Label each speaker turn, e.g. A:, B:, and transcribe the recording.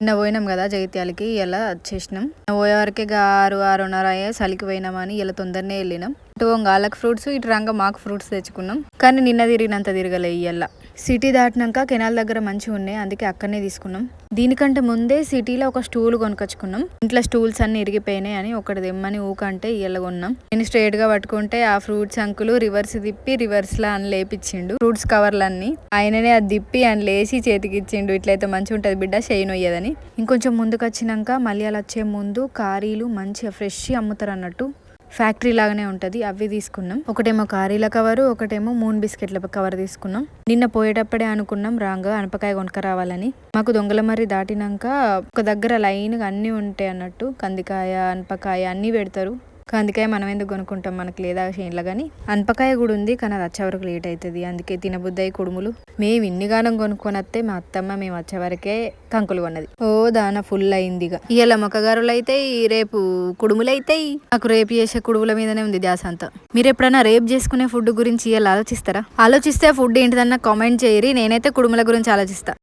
A: నిన్న పోయినాం కదా జగిత్యాలకి ఇలా వచ్చేసినాం నిన్న పోయే వరకే ఆరు ఆరున్నర అయ్యే చలికి పోయినామని ఇలా తొందరనే వెళ్ళినాం. ఇటు వాళ్ళకి ఫ్రూట్స్ ఇటు రంగ మాకు ఫ్రూట్స్ తెచ్చుకున్నాం. కానీ నిన్న తిరిగినంత తిరగలే ఇయ్యాల. సిటీ దాటినాక కెనాల్ దగ్గర మంచిగా ఉన్నాయి అందుకే అక్కడనే తీసుకున్నాం. దీనికంటే ముందే సిటీలో ఒక స్టూల్ కొనుకొచ్చుకున్నాం. ఇంట్లో స్టూల్స్ అన్ని ఇరిగిపోయినాయి అని ఒకటి తెమ్మని ఊకంటే ఇయ్యాల కొన్నాం నేను స్ట్రేట్గా పట్టుకుంటే ఆ ఫ్రూట్స్ అంకులు రివర్స్ తిప్పి రివర్స్ లా అని లేపిచ్చిండు. ఫ్రూట్స్ కవర్లన్నీ ఆయననే అది తిప్పి అని లేచి చేతికి ఇచ్చిండు ఇట్లయితే మంచిగా ఉంటది బిడ్డ చేయి నొయ్యదని. ఇంకొంచెం ముందుకు వచ్చినాక మళ్ళీ అలా వచ్చే ముందు కారీలు మంచిగా ఫ్రెష్ అమ్ముతారు అన్నట్టు ఫ్యాక్టరీ లాగానే ఉంటుంది అవి తీసుకున్నాం. ఒకటేమో కారీల కవరు ఒకటేమో మూన్ బిస్కెట్ల కవర్ తీసుకున్నాం. నిన్న పోయేటప్పుడే అనుకున్నాం రాంగ్ అనపకాయ కొనుక రావాలని. మాకు దొంగల మరి దాటినాక ఒక దగ్గర లైన్గా అన్నీ ఉంటాయి అన్నట్టు కందికాయ అనపకాయ అన్నీ పెడతారు. కందికాయ మనం ఎందుకు కొనుక్కుంటాం మనకి లేదా చేనులో కానీ? అనపకాయ కూడా ఉంది కానీ అది వచ్చే వరకు లేట్ అవుతుంది. అందుకే తినబుద్దయి కుడుములు. మేము ఇన్నిగానం కొనుక్కొని వస్తే మా అత్తమ్మ మేము వచ్చే వరకే కంకులు కొన్నది. ఓ దాన ఫుల్ అయింది ఇక. ఇవాళ మొక్కగారులు అయితే రేపు కుడుములు అయితే నాకు రేపు చేసే కుడుముల మీదనే ఉంది ధ్యాస అంతా. మీరు ఎప్పుడైనా రేపు చేసుకునే ఫుడ్ గురించి ఇవాళ ఆలోచిస్తారా? ఆలోచిస్తే ఫుడ్ ఏంటిదన్నా కామెంట్ చేయరి నేనైతే కుడుముల గురించి ఆలోచిస్తా.